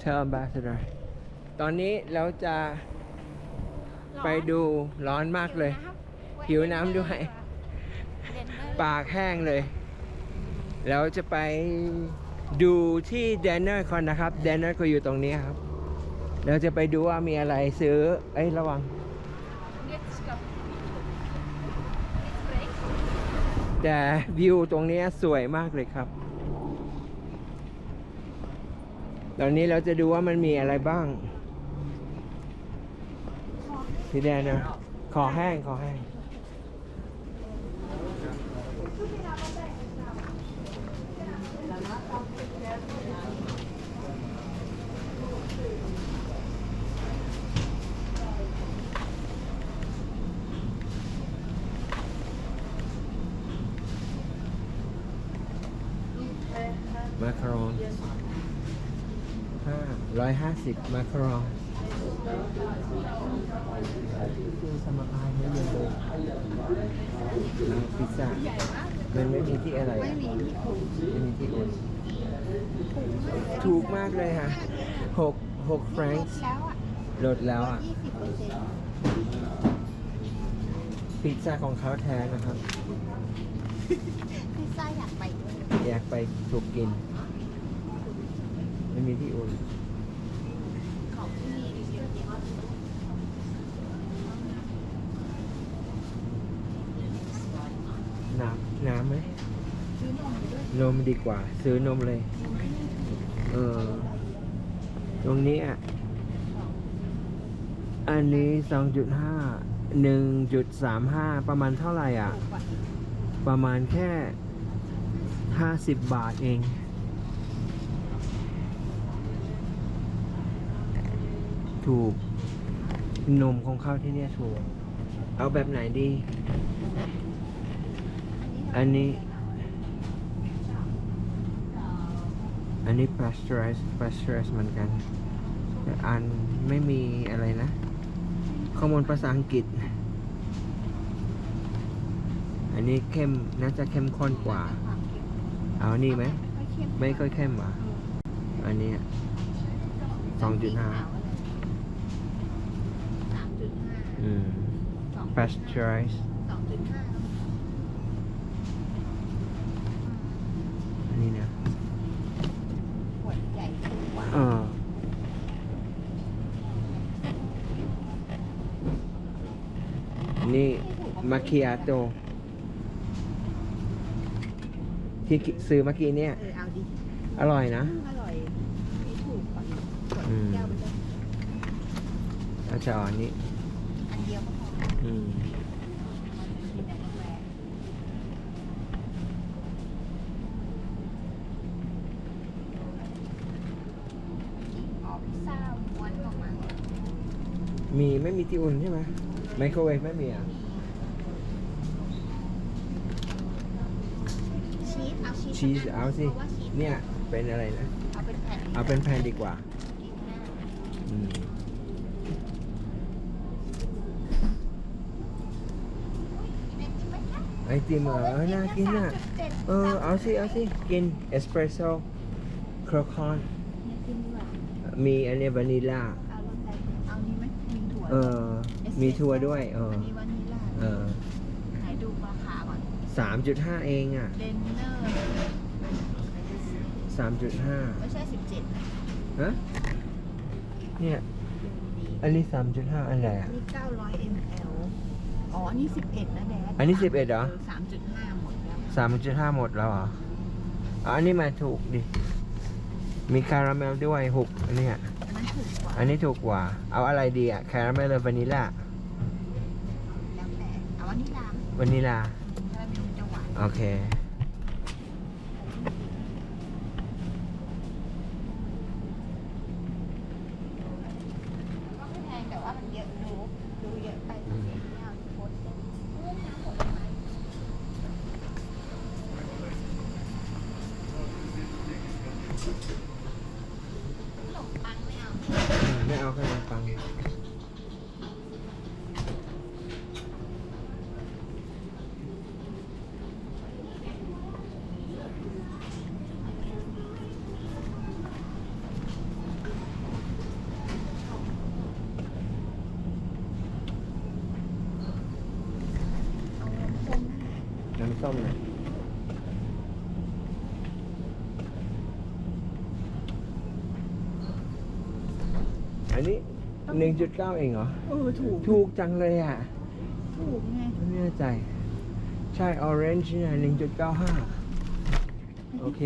Hotel Ambassador ตอนนี้เราจะไปดูร้อนมากเลย หิวน้ำด้วย ปากแห้งเลย แล้วจะไปดูที่แดนเนอร์คอนนะครับแดนเนอร์ก็อยู่ตรงนี้ครับ เราจะไปดูว่ามีอะไรซื้อ เอ้ย ระวัง แต่วิวตรงนี้สวยมากเลยครับ ตอนนี้เราจะดูว่ามันมีอะไรบ้างพี่แดนนะ ขอแห้ง ขอแห้ง มาคารองห้าร้อยห้า สิบมาคารองคือสมายไม่เยอะเลยแล้วพิซซ่ามันไม่มีที่อะไรไม่มีที่อุ่นไม่มีที่อุ่นถูกมากเลยค่ะหกหกแฟรงค์แล้วอะลดแล้วอะยี่สิบเปอร์เซ็นต์พิซซ่าของเขาแท้นะครับ พิซซ่าอยากไปด้วยอยากไปถูกกิน ไม่มีที่อุ่น ของที่นี่ดิเยอะแยะ น้ำน้ำไหม ซื้อนมด้วย นมดีกว่า ซื้อนมเลย เออ ตรงนี้อะ อันนี้สองจุดห้าหนึ่งจุดสามห้าประมาณเท่าไหร่อะ ประมาณแค่ห้าสิบบาทเองถูกนมของเขาที่เนี่ยถูก เอาแบบไหนดี อันนี้ อันนี้ pasteurize pasteurize เหมือนกันแต่อันไม่มีอะไรนะ ข้อมูลภาษาอังกฤษ อันนี้เข้มน่าจะเข้มข้นกว่าความเค็มเอาอันนี้ไหมไม่ค่อยเข้มไม่ค่อยเข้มอะอันนี้สองจุดห้าสามจุดห้าอืมสอง pasteurize สองจุดห้าอันนี้นะ ขวดใหญ่ถูกกว่า เออ นี่มาคิอาโตที่กิซื้อเมื่อกี้เนี่ย เออเอาดิอร่อยนะอร่อยมีถูกกว่าขวดอืม แก้วไปเลยอาจจะเอาอันนี้อันเดียวก็พออืมกินแต่กาแฟอ๋อพิซซ่าม้วนออกมามีไม่มีที่อุ่นใช่ไหม ไมโครเวฟไม่มีอะ ชีสเอาชีสชีสเอาสิ พระว่ชีสเนี่ยเป็นอะไรนะ เอาเป็นแผ่นเอาเป็นแผ่นดีกว่ากินง่ายอืมไอติมไหมคะไอติมเหรอเออน่ากินอะ 3.7เออ เอาสิ เอาสิ กินเอสเปรสโซ่ครคอน เนี่ยกินดีกว่ามีอันเนี้ยวานิลา เอารสอะไรเอานี้ไหมมีถั่วเออ มีทัวร์ด้วยเอออันนี้วานิลลาเออไหนดูราคาก่อน สามจุดห้าเองอะเดนเนอร์ สามจุดห้าไม่ใช่สิบเจ็ดนะฮะเนี่ยดีอันนี้สามจุดห้าอันไหนอะนี่เก้าร้อยมลอ๋อนี่สิบเอ็ดนะแดดอันนี้11เหรอ สามจุดห้าหมดแล้ว สามจุดห้าหมดแล้วเหรออ๋ออันนี้มาถูกดิ มีคาราเมลด้วยหกอันเนี้ย อันนั้นถูกกว่าอันนี้ถูกกว่า เอาอะไรดีอะคาราเมลหรือวานิลลาแล้วแต่เอาวานิลลาวานิลลาคาราเมลมันจะหวานโอเค ก็ไม่แพงแต่ว่ามันเยอะดูดูเยอะไป อืม ไม่เอาโพสต์เรื่องน้ำผลไม้ขนมปังไม่เอา อืมไม่เอาขนมปัง ส้มหน่อย อันนี้หนึ่งจุดเก้าเองเหรอ เออถูกถูกจังเลยอะ ถูกไงไม่แน่ใจ ใช่ orange เนี่ยหนึ่งจุดเก้าห้าโอเค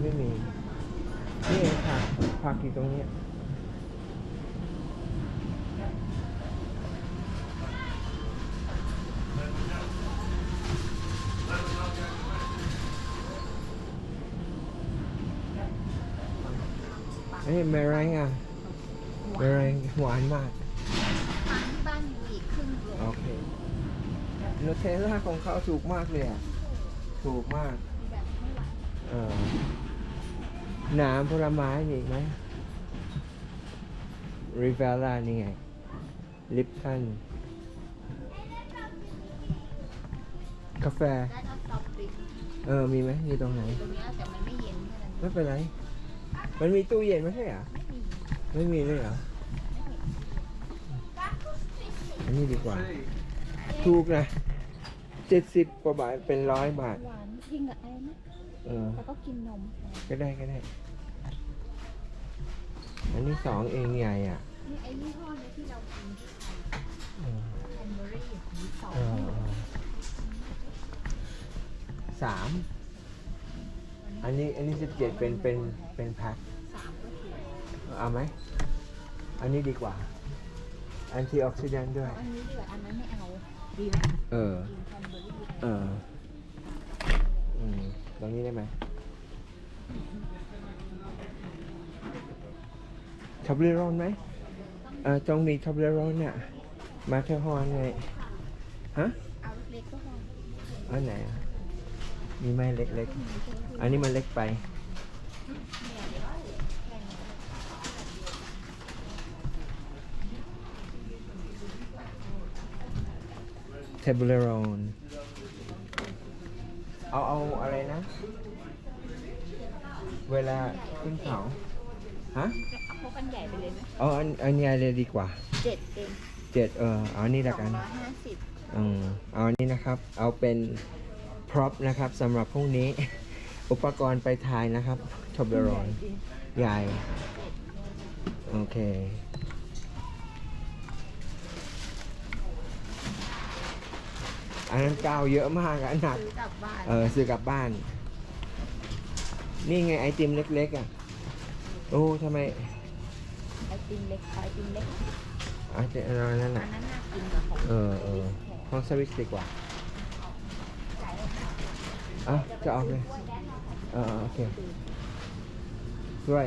ไม่มี นี่เองค่ะผักอยู่ตรงเนี้ เอ้ยเมรงอะเมรงหวานมากทานที่บ้านอยู่อีกครึ่งโลโอเคโนเทลล่าของเขาถูกมากเลยอะ ถูกมากแบบไม่หวานเออน้ำผลไม้มีอีกไหมริเวล่านี่ไง ลิปตันกาแฟได้ก็ซอฟต์ดริงก์เออ มีไหมมีตรงไหน ตรงเนี้ยแต่มันไม่เย็นแค่นั้น ไม่เป็นไร มันมีตู้เย็นไม่ใช่เหรอไม่มีไม่มีเลยเหรอ อันนี้ดีกว่า ถูกนะเจ็ดสิบกว่าบาทเป็นร้อยบาท หวานทิ้งกับไอ้นะเออ แล้วก็กินนมก็ได้ก็ได้ อันนี้สองเองใหญ่อะนี่ไอ้ยี่ห้อเนี้ยที่เรากินที่ไทยเออแคนเบอรี่มีสองเออเออสาม อันนี้อันนี้สิบเจ็ดเป็นเป็นเป็นแพ็คสามก็ถูกเอาไหม อันนี้ดีกว่าแอนตี้ออกซิแดนต์ด้วยเอาอันนี้ดีกว่าอันนั้นไม่เอาดีไหมเออกินแคนเบอรี่เออ อืมตรงนี้ได้ไหมทับเรรอนไหมเออตรงนี้ทับเรรอนเนี่ยมาเทฮอนไง ฮะ เอาเล็กๆก็พออันไหนอะ มีไหมเล็กๆ อันนี้มันเล็กไป เทเบลโรนเอาเอาอะไรนะ เวลาขึ้นเขาฮะเอาพวกกันใหญ่ไปเลยไหมเอาอันอันนี้เลยดีกว่าเจ็ดเองเจ็ดเออเอาอันนี้สละองกันร้อยห้าสิบอืมเอาอันนี้นะครับ เอาเป็น พร็อพนะครับสำหรับพรุ่งนี้ อุปกรณ์ไปถ่ายนะครับทบเบรอนใหญ่ โอเค อันนั้นกาวเยอะมากอะหนัก ซื้อกลับบ้าน เออซื้อกลับบ้าน นี่ไงไอติมเล็กๆอะ โอ้ทำไมไอติมเล็กไอติมเล็กไอติมอะไรนั่นอัอะ นนั้นน่ากินกว่าของเออเออห้องสวิสดีกว่า อะจะเอาเลยเออเออโอเคด้วย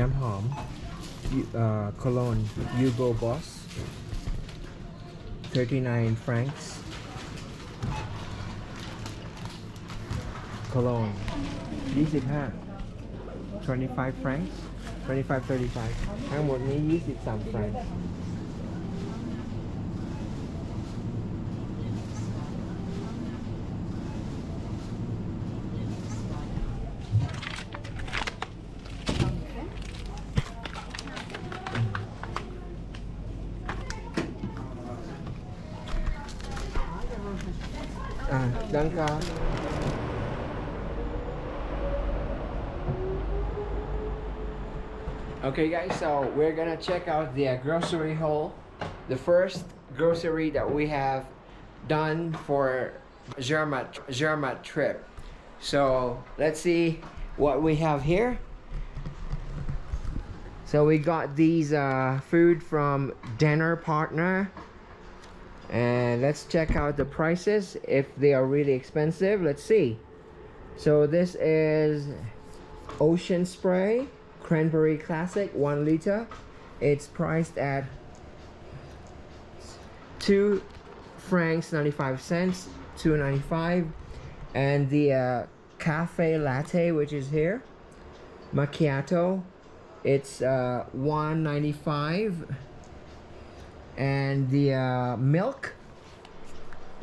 น้ำหอมเอ่อ cologne Hugo Boss 39 francs cologne 25 25 francs 25 35 ทั้งหมดนี้ 23 francs อ่าดังกา Okay guys, so we're gonna check out the uh, grocery haul. The first grocery that we have done for Zermatt, Zermatt trip. So let's see what we have here. So we got these uh, food from Dinner Partner. And let's check out the prices if they are really expensive. Let's see. So this is Ocean Spray Cranberry Classic 1 liter. It's priced at 2 francs 95 cents, 2.95 and the uh, cafe latte which is here macchiato it's uh, 195 and the uh, milk.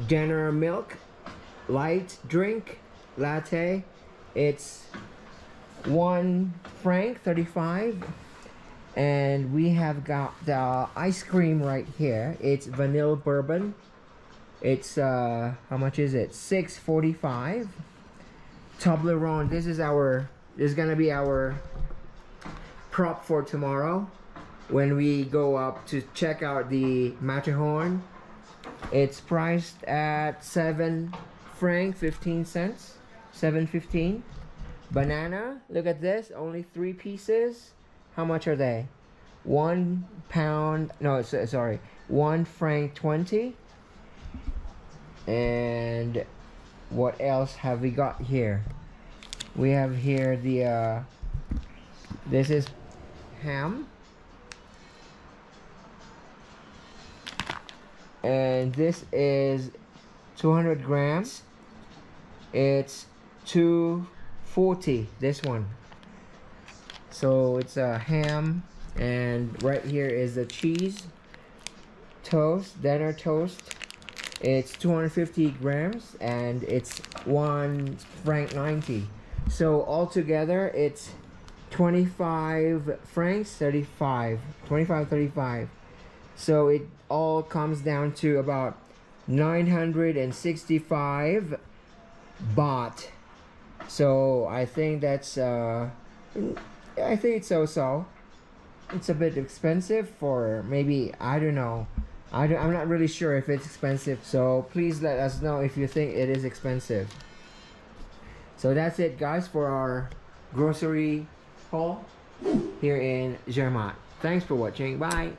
Dinner milk. Light drink. Latte. It's one franc 35 and we have got the ice cream right here. It's vanilla bourbon. It's uh how much is it? 645 Toblerone. This is our this is gonna be our prop for tomorrow when we go up to check out the Matterhorn it's priced at 7 franc 15 cents 715 banana look at this only three pieces. How much are they? One pound no sorry one franc 20 and what else have we got here? We have here the uh this is ham and this is 200 grams. It's 240 this one. So it's a ham and right here is the cheese toast dinner toast. It's 250 grams and it's one franc 90 so altogether it's 25 francs 35 25 35 so it all comes down to about 965 baht. So i think that's uh i think it's so so it's a bit expensive for maybe i don't know. I don't, i'm not really sure if it's expensive so please let us know if you think it is expensive. So that's it guys for our grocery haul here in Zermatt. thanks for watching. Bye